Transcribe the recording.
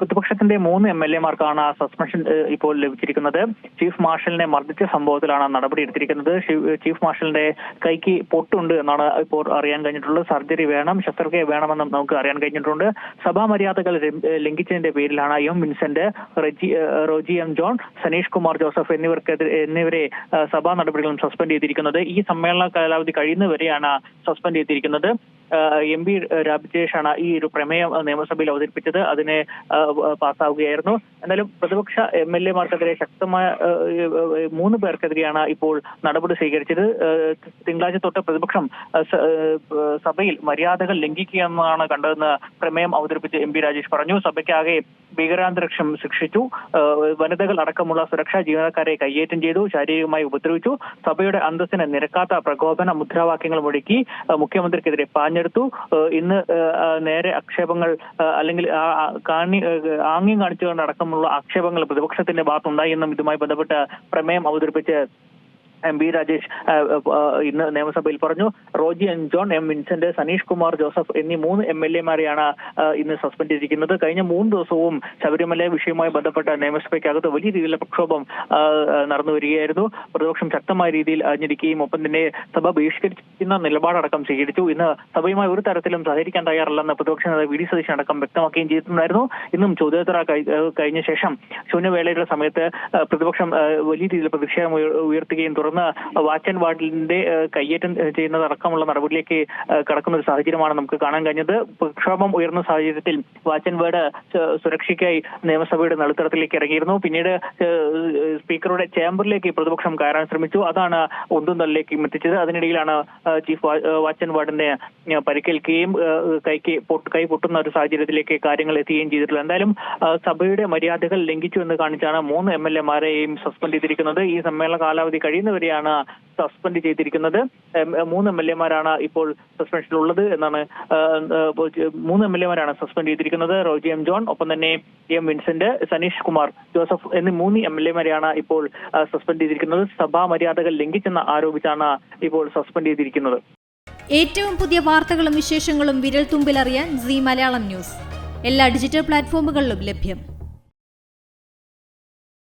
പ്രതിപക്ഷത്തിന്റെ മൂന്ന് M L എമാർക്കാണ് suspension ഇപ്പോൾ ലഭിച്ചിരിക്കുന്നത്. ചീഫ് മാർഷലിനെ മർദ്ദിച്ച സംഭവത്തിലാണ് നടപടി എടുത്തിരിക്കുന്നത്. ചീഫ് മാർഷലിന്റെ കൈക്ക് പൊട്ടുണ്ട് എന്നാണ് ഇപ്പോൾ അറിയാൻ കഴിഞ്ഞിട്ടുള്ളത്. സർജറി വേണം ശസ്ത്രക്രിയ വേണമെന്നും നമുക്ക് അറിയാൻ കഴിഞ്ഞിട്ടുണ്ട്. സഭാ മര്യാദകൾ ലംഘിച്ചതിന്റെ പേരിലാണ് എം വിൻസെന്റ് റെജി എം ജോൺ സനീഷ് കുമാർ ജോസഫ് എന്നിവർക്കെതിരെ എന്നിവരെ സഭാ നടപടികളും സസ്പെൻഡ് ചെയ്തിരിക്കുന്നത്. ഈ സമ്മേളന കാലാവധി കഴിയുന്നവരെയാണ് സസ്പെൻഡ് ചെയ്തിരിക്കുന്നത്. എം പി രാജേഷാണ് ഈ ഒരു പ്രമേയം നിയമസഭയിൽ അവതരിപ്പിച്ചത്. അതിനെ പാസ്സാവുകയായിരുന്നു. എന്നാലും പ്രതിപക്ഷ എം എൽ എമാർക്കെതിരെ ശക്തമായ മൂന്ന് പേർക്കെതിരെയാണ് ഇപ്പോൾ നടപടി സ്വീകരിച്ചത്. തിങ്കളാഴ്ച തൊട്ട് പ്രതിപക്ഷം സഭയിൽ മര്യാദകൾ ലംഘിക്കുകയെന്നാണ് കണ്ടതെന്ന് പ്രമേയം അവതരിപ്പിച്ച് എം പി രാജേഷ് പറഞ്ഞു. സഭയ്ക്കാകെ ഭീകരാന്തരീക്ഷം ശിക്ഷിച്ചു. വനിതകൾ അടക്കമുള്ള സുരക്ഷാ ജീവനക്കാരെ കയ്യേറ്റം ചെയ്തു ശാരീരികമായി ഉപദ്രവിച്ചു. സഭയുടെ അന്തസ്സിന് നിരക്കാത്ത പ്രകോപന മുദ്രാവാക്യങ്ങൾ മുഴക്കി ഏഹ്, മുഖ്യമന്ത്രിക്കെതിരെ പാഞ്ഞെടുത്തു ഏഹ്, ഇന്ന് നേരെ ആക്ഷേപങ്ങൾ അല്ലെങ്കിൽ കാണി ആംഗ്യം കാണിച്ചുകൊണ്ട് അടക്കമുള്ള ആക്ഷേപങ്ങൾ പ്രതിപക്ഷത്തിന്റെ ഭാഗത്തുണ്ടായി എന്നും ഇതുമായി ബന്ധപ്പെട്ട് പ്രമേയം അവതരിപ്പിച്ച് എം ബി രാജേഷ് ഇന്ന് നിയമസഭയിൽ പറഞ്ഞു. റോജി എൻ ജോൺ എം വിൻസെന്റ് സനീഷ് കുമാർ ജോസഫ് എന്നീ മൂന്ന് എം എൽ എമാരെയാണ് ഇന്ന് സസ്പെൻഡ് ചെയ്തിരിക്കുന്നത്. കഴിഞ്ഞ മൂന്ന് ദിവസവും ശബരിമല വിഷയവുമായി ബന്ധപ്പെട്ട നിയമസഭയ്ക്കകത്ത് വലിയ രീതിയിലുള്ള പ്രക്ഷോഭം നടന്നു വരികയായിരുന്നു. പ്രതിപക്ഷം ശക്തമായ രീതിയിൽ അഞ്ഞിരിക്കുകയും ഒപ്പം തന്നെ സഭ ബഹിഷ്കരിക്കുന്ന നിലപാടടക്കം സ്വീകരിച്ചു. ഇന്ന് സഭയുമായി ഒരു തരത്തിലും സഹകരിക്കാൻ തയ്യാറല്ലെന്ന് പ്രതിപക്ഷ നേതാവ് വി ഡി സതീശൻ അടക്കം വ്യക്തമാക്കുകയും ചെയ്തിട്ടുണ്ടായിരുന്നു. ഇന്നും ചോദ്യോത്തര കഴിഞ്ഞ ശേഷം ശൂന്യവേളയുടെ സമയത്ത് പ്രതിപക്ഷം വലിയ രീതിയിൽ പ്രതിഷേധം ഉയർത്തുകയും ഉയർത്തുകയും തുടർന്ന് വാച്ച് ആൻഡ് വാർഡിന്റെ കയ്യേറ്റം ചെയ്യുന്നതടക്കമുള്ള നടപടിയിലേക്ക് കടക്കുന്ന ഒരു സാഹചര്യമാണ് നമുക്ക് കാണാൻ കഴിഞ്ഞത്. പ്രക്ഷോഭം ഉയർന്ന സാഹചര്യത്തിൽ വാച്ച് ആൻഡ് വാർഡ് സുരക്ഷയ്ക്കായി നിയമസഭയുടെ നടുത്തടത്തിലേക്ക് ഇറങ്ങിയിരുന്നു. പിന്നീട് സ്പീക്കറുടെ ചേംബറിലേക്ക് പ്രതിപക്ഷം കയറാൻ ശ്രമിച്ചു. അതാണ് ഒന്നും തള്ളിലേക്ക് എത്തിച്ചത് അതിനിടയിലാണ് ചീഫ് വാച്ച് ആൻഡ് വാർഡിനെ പരിക്കേൽക്കുകയും കൈക്ക് കൈ പൊട്ടുന്ന ഒരു സാഹചര്യത്തിലേക്ക് കാര്യങ്ങൾ എത്തുകയും ചെയ്തിട്ടുള്ളത്. എന്തായാലും സഭയുടെ മര്യാദകൾ ലംഘിച്ചു എന്ന് കാണിച്ചാണ് മൂന്ന് എം എൽ എമാരെയും സസ്പെൻഡ് ചെയ്തിരിക്കുന്നത്. ഈ സമ്മേളന കാലാവധി കഴിയുന്നവരെയാണ് സസ്പെൻഡ് ചെയ്തിരിക്കുന്നത്. മൂന്ന് എം എൽ എമാരാണ് ഇപ്പോൾ സസ്പെൻഷനിലുള്ളത് എന്നാണ് മൂന്ന് എം എൽ എമാരാണ് സസ്പെൻഡ് ചെയ്തിരിക്കുന്നത്. റോജി എം ജോൺ ഒപ്പം തന്നെ എം വിൻസെന്റ് സനീഷ് കുമാർ ജോസഫ് എന്നീ മൂന്ന് എം എൽ എമാരെയാണ് ഇപ്പോൾ സസ്പെൻഡ് ചെയ്തിരിക്കുന്നത്. സഭാ മര്യാദകൾ ലംഘിച്ചെന്ന് ആരോപിച്ചാണ് ഇപ്പോൾ സസ്പെൻഡ് ചെയ്തിരിക്കുന്നത്. ഏറ്റവും പുതിയ വാർത്തകളും വിശേഷങ്ങളും വിരൽ തുമ്പിലറിയാൻ സി മലയാളം ന്യൂസ്. എല്ലാ ഡിജിറ്റൽ പ്ലാറ്റ്ഫോമുകളിലും ലഭ്യം.